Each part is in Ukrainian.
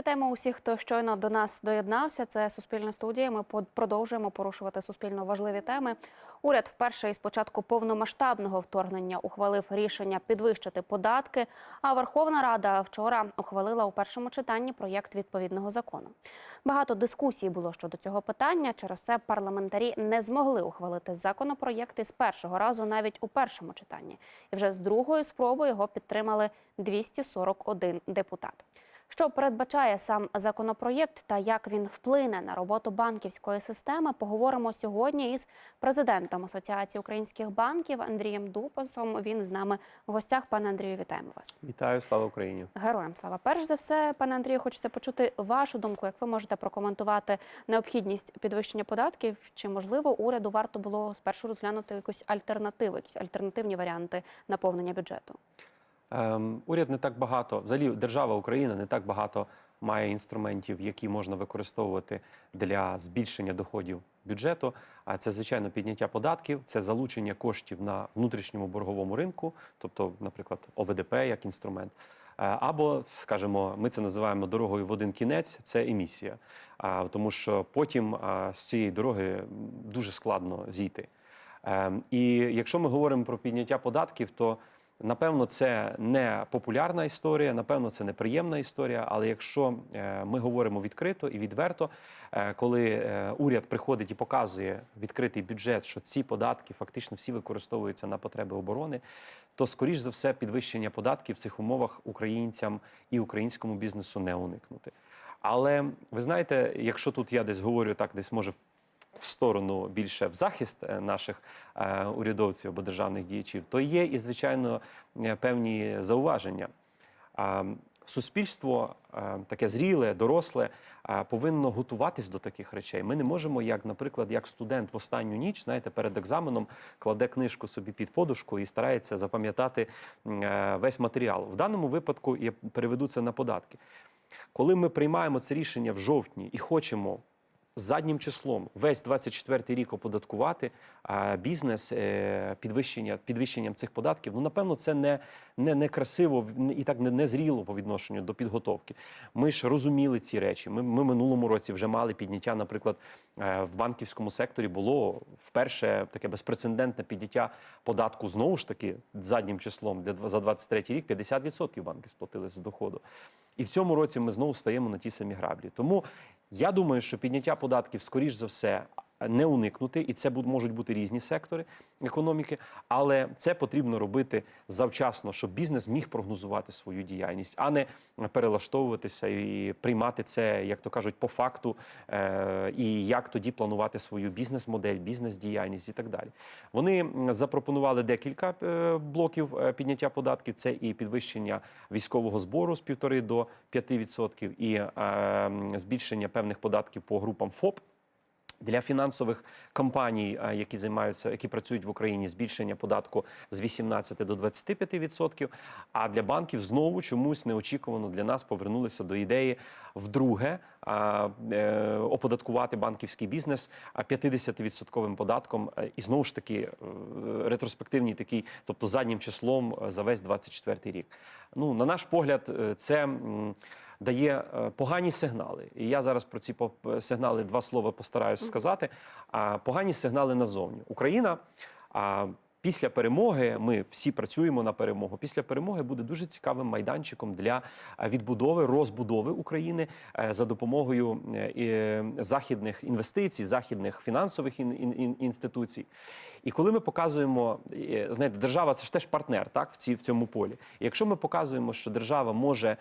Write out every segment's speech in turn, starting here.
Вітаємо усіх, хто щойно до нас доєднався. Це Суспільна студія. Ми продовжуємо порушувати суспільно важливі теми. Уряд вперше із початку повномасштабного вторгнення ухвалив рішення підвищити податки. А Верховна Рада вчора ухвалила у першому читанні проєкт відповідного закону. Багато дискусій було щодо цього питання. Через це парламентарі не змогли ухвалити законопроєкти з першого разу, навіть у першому читанні. І вже з другої спроби його підтримали 241 депутат. Що передбачає сам законопроєкт та як він вплине на роботу банківської системи, поговоримо сьогодні із президентом Асоціації українських банків Андрієм Дупасом. Він з нами в гостях. Пане Андрію, вітаємо вас. Вітаю, слава Україні. Героям слава. Перш за все, пане Андрію, хочеться почути вашу думку. Як ви можете прокоментувати необхідність підвищення податків? Чи можливо уряду варто було спершу розглянути якусь альтернативу, якісь альтернативні варіанти наповнення бюджету? Ем, уряд не так багато, взагалі держава Україна не так багато має інструментів, які можна використовувати для збільшення доходів бюджету. А це звичайно підняття податків, це залучення коштів на внутрішньому борговому ринку, тобто, наприклад, ОВДП як інструмент. Е, Або, скажімо, ми це називаємо дорогою в один кінець, це емісія. Тому що потім з цієї дороги дуже складно зійти. Ем, І якщо ми говоримо про підняття податків, то напевно це не популярна історія, напевно, це неприємна історія. Але якщо е, ми говоримо відкрито і відверто, е, коли е, уряд приходить і показує відкритий бюджет, що ці податки фактично всі використовуються на потреби оборони, то скоріш за все підвищення податків в цих умовах українцям і українському бізнесу не уникнути. Але ви знаєте, якщо тут я десь говорю так, десь може в сторону більше в захист е, наших е, урядовців або державних діячів, то є і звичайно е, певні зауваження. Суспільство таке зріле, доросле, повинно готуватись до таких речей. Ми не можемо, як, наприклад, як студент в останню ніч, знаєте, перед екзаменом кладе книжку собі під подушку і старається запам'ятати весь матеріал. В даному випадку я переведу це на податки. Коли ми приймаємо це рішення в жовтні і хочемо заднім числом весь 24 рік оподаткувати а, бізнес е, підвищення, підвищенням цих податків, ну напевно, це не, не, не красиво і так не, не зріло по відношенню до підготовки. Ми ж розуміли ці речі. Ми, ми минулому році вже мали підняття, наприклад, е, в банківському секторі було вперше таке безпрецедентне підняття податку знову ж таки заднім числом, де за 23 рік 50% банки сплатили з доходу. І в цьому році ми знову стаємо на ті самі граблі. Тому я думаю, що підняття податків, скоріш за все, не уникнути, і це можуть бути різні сектори економіки, але це потрібно робити завчасно, щоб бізнес міг прогнозувати свою діяльність, а не перелаштовуватися і приймати це, як то кажуть, по факту, е, і як тоді планувати свою бізнес-модель, бізнес-діяльність і так далі. Вони запропонували декілька е, блоків е, підняття податків: це і підвищення військового збору з 1,5 до 5%, і збільшення певних податків по групам ФОП. Для фінансових компаній, які займаються, які працюють в Україні, збільшення податку з 18 до 25%. А для банків знову чомусь неочікувано для нас повернулися до ідеї вдруге е, оподаткувати банківський бізнес а, 50% податком. І знову ж таки е, ретроспективний такий, тобто заднім числом е, за весь 24 рік. Ну, на наш погляд, це. Дає е, погані сигнали. І я зараз про ці по- сигнали два слова постараюсь сказати. Погані сигнали назовні. Україна. Після перемоги ми всі працюємо на перемогу. Після перемоги буде дуже цікавим майданчиком для е, відбудови, розбудови України е, за допомогою е, західних інвестицій, західних фінансових ін- ін- ін- інституцій. І коли ми показуємо, знаєте, держава це ж теж партнер, так в ці в цьому полі. І якщо ми показуємо, що держава може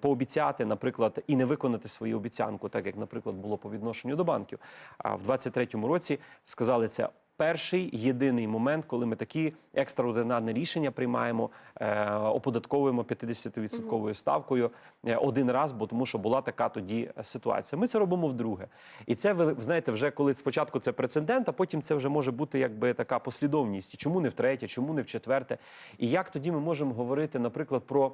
пообіцяти, наприклад, і не виконати свою обіцянку, так як, наприклад, було по відношенню до банків, а в 23-му році сказали це. Перший єдиний момент, коли ми такі екстраординарне рішення приймаємо, е, оподатковуємо 50% ставкою е, один раз, бо тому що була така тоді ситуація. Ми це робимо вдруге. І це ви знаєте, вже коли спочатку це прецедент, а потім це вже може бути якби така послідовність. Чому не втретє, чому не в четверте? І як тоді ми можемо говорити, наприклад, про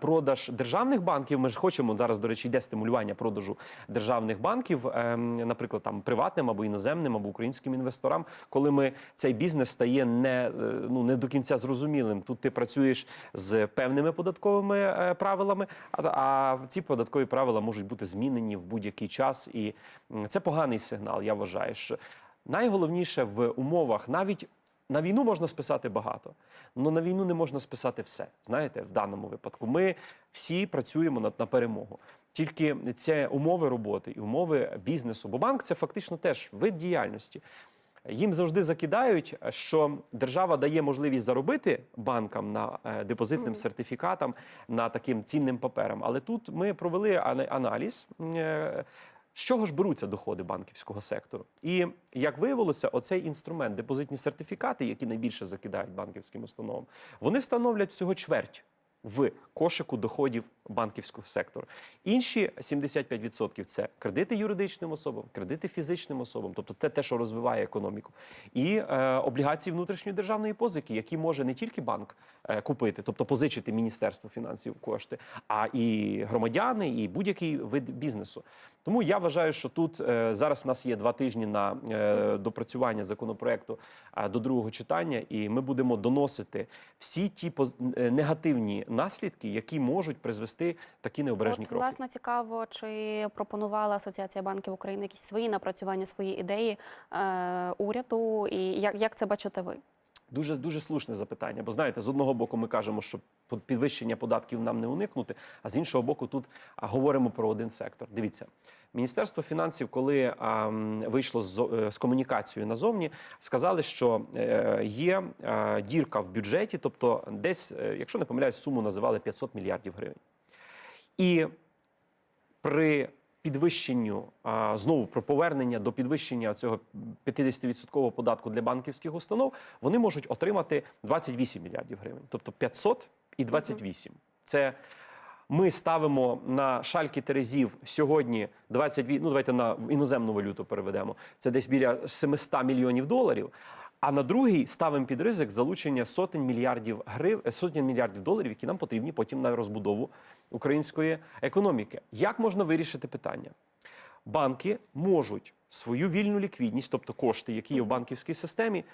продаж державних банків. Ми ж хочемо зараз, до речі, йде стимулювання продажу державних банків, ем, наприклад, там приватним або іноземним, або українським інвесторам, коли ми цей бізнес стає не, е, ну, не до кінця зрозумілим. Тут ти працюєш з певними податковими е, правилами, а ці податкові правила можуть бути змінені в будь-який час, і це поганий сигнал. Я вважаю, що найголовніше в умовах навіть. На війну можна списати багато, але на війну не можна списати все. Знаєте, в даному випадку ми всі працюємо на, на перемогу. Тільки це умови роботи і умови бізнесу. Бо банк це фактично теж вид діяльності. Їм завжди закидають, що держава дає можливість заробити банкам на е, депозитним сертифікатам, на таким цінним паперам. Але тут ми провели ана- аналіз. З чого ж беруться доходи банківського сектору? І як виявилося, оцей інструмент, депозитні сертифікати, які найбільше закидають банківським установам, вони становлять всього чверть в кошику доходів банківського сектору. Інші 75% – це кредити юридичним особам, кредити фізичним особам, тобто це те, що розвиває економіку, і е, облігації внутрішньої державної позики, які може не тільки банк е, купити, тобто позичити Міністерство фінансів кошти, а і громадяни, і будь-який вид бізнесу. Тому я вважаю, що тут е, зараз в нас є два тижні на е, допрацювання законопроекту е, до другого читання, і ми будемо доносити всі ті поз- е, негативні наслідки, які можуть призвести такі необережні От, кроки. власне, цікаво, чи пропонувала Асоціація банків України якісь свої напрацювання, свої ідеї е, уряду, і як, як це бачите ви? Дуже дуже слушне запитання. Бо знаєте, з одного боку, ми кажемо, що підвищення податків нам не уникнути, а з іншого боку, тут говоримо про один сектор. Дивіться, Міністерство фінансів, коли а, вийшло з, е, з комунікацією назовні, сказали, що е, є е, дірка в бюджеті, тобто десь, е, якщо не помиляюсь, суму називали 500 мільярдів гривень. І при підвищенню знову про повернення до підвищення цього 50% податку для банківських установ, вони можуть отримати 28 мільярдів гривень, тобто 500 і 28. Це ми ставимо на шальки терезів сьогодні 22, ну давайте на іноземну валюту переведемо. Це десь біля 700 мільйонів доларів. А на другий ставимо під ризик залучення сотень мільярдів грив, е, сотень мільярдів доларів, які нам потрібні потім на розбудову української економіки. Як можна вирішити питання? Банки можуть свою вільну ліквідність, тобто кошти, які є в банківській системі,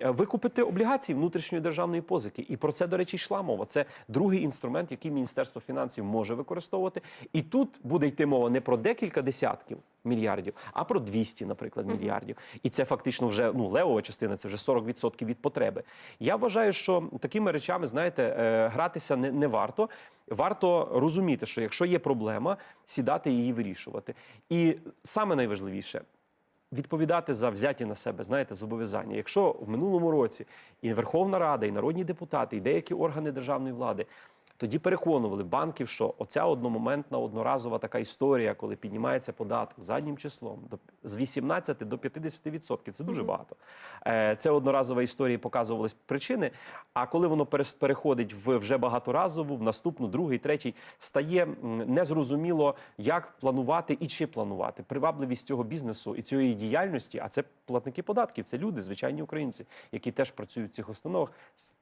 викупити облігації внутрішньої державної позики. І про це, до речі, йшла мова. Це другий інструмент, який Міністерство фінансів може використовувати. І тут буде йти мова не про декілька десятків мільярдів, а про 200, наприклад, мільярдів. І це фактично вже ну левова частина, це вже 40% від потреби. Я вважаю, що такими речами, знаєте, е, гратися не, не варто. Варто розуміти, що якщо є проблема, сідати і її вирішувати. І саме найважливіше відповідати за взяті на себе, знаєте, зобов'язання. Якщо в минулому році і Верховна Рада, і народні депутати, і деякі органи державної влади тоді переконували банків, що оця одномоментна одноразова така історія, коли піднімається податок заднім числом з 18 до 50%, це дуже багато. Е, Це одноразова історія, показувались причини. А коли воно переходить в вже багаторазову, в наступну, другий, третій, стає незрозуміло, як планувати і чи планувати. Привабливість цього бізнесу і цієї діяльності, а це платники податків, це люди, звичайні українці, які теж працюють в цих установах,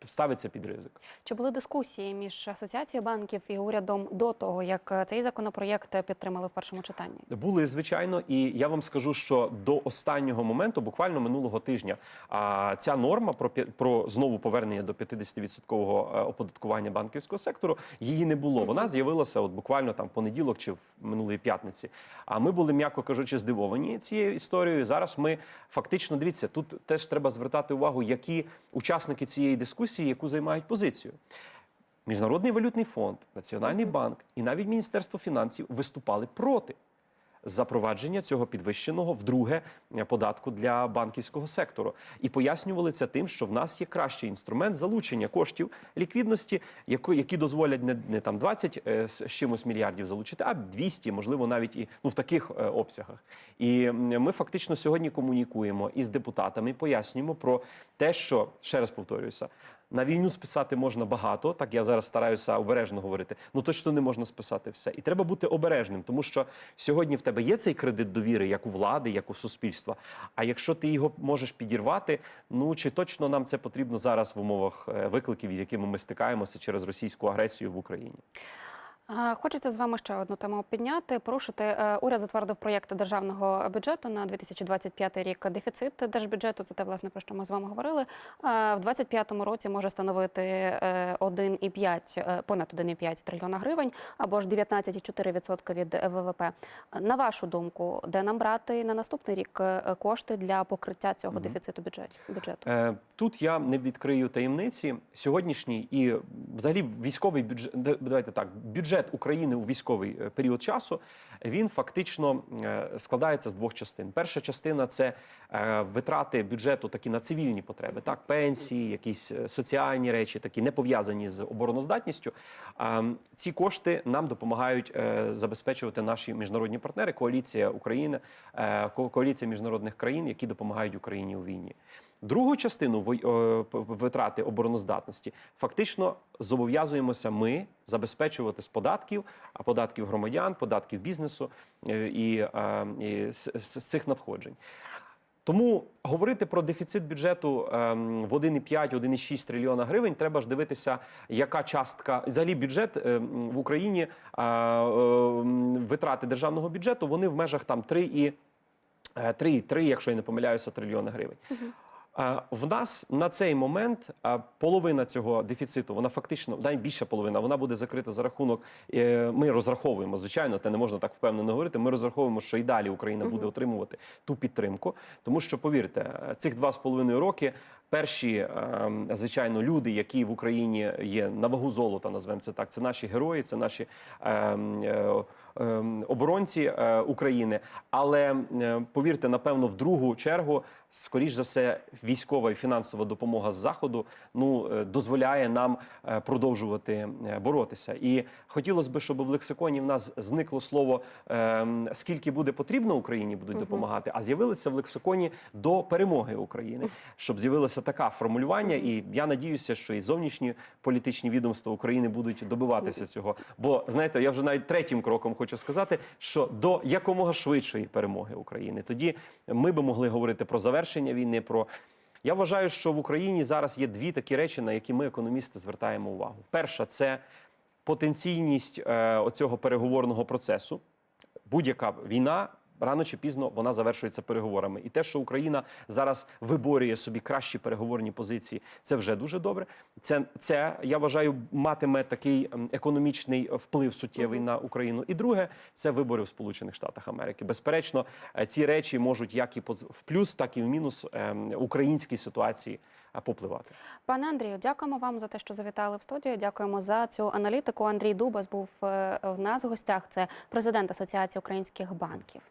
ставиться під ризик. Чи були дискусії між Асоціацією банків і урядом до того, як е, цей законопроєкт підтримали в першому читанні? Були звичайно, і я вам скажу, що до останнього моменту, буквально минулого тижня, ця норма про про знову повернення до 50% е, оподаткування банківського сектору її не було. Вона з'явилася от буквально там понеділок чи в минулої п'ятниці. А ми були, м'яко кажучи, здивовані цією історією. Зараз ми фактично дивіться, тут теж треба звертати увагу, які учасники цієї дискусії, яку займають позицію. Міжнародний валютний фонд, Національний банк і навіть Міністерство фінансів виступали проти запровадження цього підвищеного вдруге е, податку для банківського сектору і пояснювали це тим, що в нас є кращий інструмент залучення коштів ліквідності, які дозволять не, не там 20 е, з чимось мільярдів залучити, а 200, можливо, навіть і ну в таких е, обсягах. І ми фактично сьогодні комунікуємо із депутатами, пояснюємо про те, що ще раз повторююся. На війну списати можна багато, так я зараз стараюся обережно говорити. Ну точно не можна списати все. І треба бути обережним, тому що сьогодні в тебе є цей кредит довіри, як у влади, як у суспільства. А якщо ти його можеш підірвати, ну чи точно нам це потрібно зараз в умовах е, викликів, з якими ми стикаємося через російську агресію в Україні? Хочеться з вами ще одну тему підняти. Порушити Е, уряд затвердив проєкт державного бюджету на 2025 рік. Дефіцит держбюджету це те, власне, про що ми з вами говорили. е, В 2025 році може становити е, 1,5, е, понад 1,5 трильйона гривень або ж 19,4% від ВВП. На вашу думку, де нам брати на наступний рік е, кошти для покриття цього Мгм. дефіциту бюджет- бюджету? Е, Тут я не відкрию таємниці. Сьогоднішній і взагалі військовий бюджет, давайте так, бюджет України у військовий е, період часу він фактично е, складається з двох частин. Перша частина це е, витрати бюджету такі на цивільні потреби, так пенсії, якісь соціальні речі, такі не пов'язані з обороноздатністю. Ці кошти нам допомагають забезпечувати наші міжнародні партнери, коаліція України, коаліція міжнародних країн, які допомагають Україні у війні. Другу частину е, витрати обороноздатності фактично зобов'язуємося ми забезпечувати з податків, а податків громадян, податків бізнесу е, і, е, і з, цих надходжень. Тому говорити про дефіцит бюджету ем, в 1,5-1,6 трильйона гривень треба ж дивитися, яка частка взагалі бюджет в Україні ем, витрати державного бюджету вони в межах там 3 і е, 3,3, якщо я не помиляюся, трильйони гривень. В нас на цей момент половина цього дефіциту, вона фактично найбільша половина, вона буде закрита за рахунок. е, Ми розраховуємо, звичайно, те не можна так впевнено говорити. Ми розраховуємо, що і далі Україна буде отримувати ту підтримку, тому що повірте, цих два з половиною роки. Перші, е, звичайно, люди, які в Україні є на вагу золота, назвемо це так. Це наші герої, це наші е, оборонці е, України. Але е, повірте, напевно, в другу чергу, скоріш за все, військова і фінансова допомога з заходу ну е, дозволяє нам продовжувати боротися. І хотілося б, щоб в лексиконі в нас зникло слово е, скільки буде потрібно Україні будуть допомагати, а з'явилося в лексиконі до перемоги України, щоб з'явилося таке формулювання. І я надіюся, що і зовнішні політичні відомства України будуть добиватися цього. Бо знаєте, я вже навіть третім кроком хочу сказати, що до якомога швидшої перемоги України тоді ми би могли говорити про завершення війни. про я вважаю, що в Україні зараз є дві такі речі, на які ми, економісти, звертаємо увагу. Перша це потенційність е, оцього переговорного процесу. Будь-яка війна рано чи пізно вона завершується переговорами. І те, що Україна зараз виборює собі кращі переговорні позиції, це вже дуже добре. Це, це я вважаю, матиме такий ем, економічний вплив суттєвий на Україну. І друге, це вибори в Сполучених Штатах Америки. Безперечно, е, ці речі можуть як і в плюс, так і в мінус ем, українській ситуації е, попливати. Пане Андрію, дякуємо вам за те, що завітали в студію. Дякуємо за цю аналітику. Андрій Дубас був е, в нас в гостях. Це президент Асоціації українських банків.